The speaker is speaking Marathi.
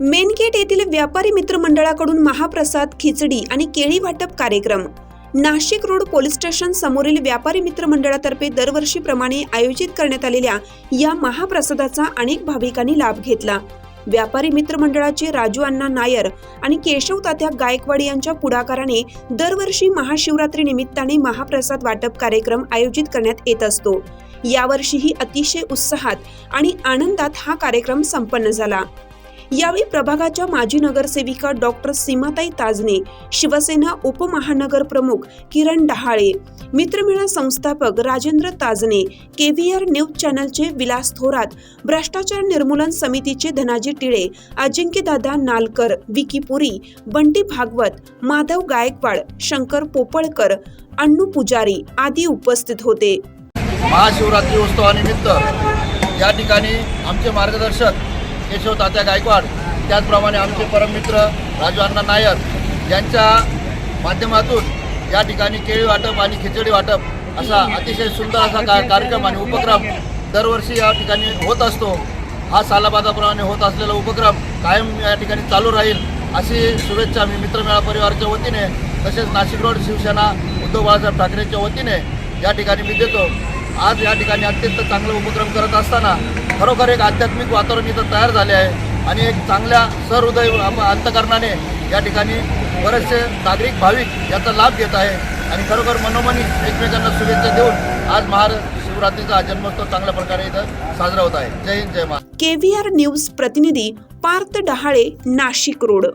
मेनगेट येथील व्यापारी मित्र मंडळाकडून महाप्रसाद खिचडी आणि केळी वाटप कार्यक्रम. नाशिक रोड पोलीस स्टेशन समोरील व्यापारी मित्र मंडळातर्फे दरवर्षीप्रमाणे आयोजित करण्यात आलेल्या या महाप्रसादाचा अनेक भाविकांनी लाभ घेतला. व्यापारी मित्र मंडळाचे राजू अण्णा नायर आणि केशव तात्या गायकवाड यांच्या पुढाकाराने दरवर्षी महाशिवरात्री निमित्ताने महाप्रसाद वाटप कार्यक्रम आयोजित करण्यात येत असतो. यावर्षीही अतिशय उत्साहात आणि आनंदात हा कार्यक्रम संपन्न झाला. यावेळी प्रभागाच्या माजी नगरसेविका डॉक्टर सीमाताई ताजने शिवसेना उपमहानगर प्रमुख किरण डहाळे मित्रमेळा संस्थापक राजेंद्र ताजने केव्हीआर न्यूज चॅनलचे विलास थोरात भ्रष्टाचार निर्मूलन समितीचे धनाजी टिळे अजिंक्यदादा नालकर विकी पुरी बंटी भागवत माधव गायकवाड शंकर पोपळकर अण्णू पुजारी आदी उपस्थित होते. महाशिवरात्री उत्सवानिमित्त या ठिकाणी आमचे मार्गदर्शक केशव तात्या गायकवाड त्याचप्रमाणे आमचे परममित्र राजू अण्णा नायर यांच्या माध्यमातून या ठिकाणी केळी वाटप आणि खिचडी वाटप असा अतिशय सुंदर असा का कार्यक्रम आणि उपक्रम दरवर्षी या ठिकाणी होत असतो. हा सालाबादाप्रमाणे होत असलेला उपक्रम कायम या ठिकाणी चालू राहील अशी शुभेच्छा मी मित्रमेळा परिवाराच्या वतीने तसेच नाशिक रोड शिवसेना उद्धव बाळासाहेब ठाकरेंच्या वतीने या ठिकाणी मी देतो. आज या ठिकाणी अत्यंत चांगला उपक्रम करत असताना खरोखर एक आध्यात्मिक वातावरण इथं तयार झाले आहे. आणि एक चांगल्या सहृदय अंतकरणाने या ठिकाणी बरेचसे नागरिक भाविक याचा लाभ घेत आहे. आणि खरोखर मनोमनी एकमेकांना शुभेच्छा देऊन आज महाशिवरात्रीचा शिवरात्रीचा जन्मोत्सव चांगल्या प्रकारे इथं साजरा होत आहे. जय हिंद जय महा केव्हीआर न्यूज प्रतिनिधी पार्थ डहाळे नाशिक रोड.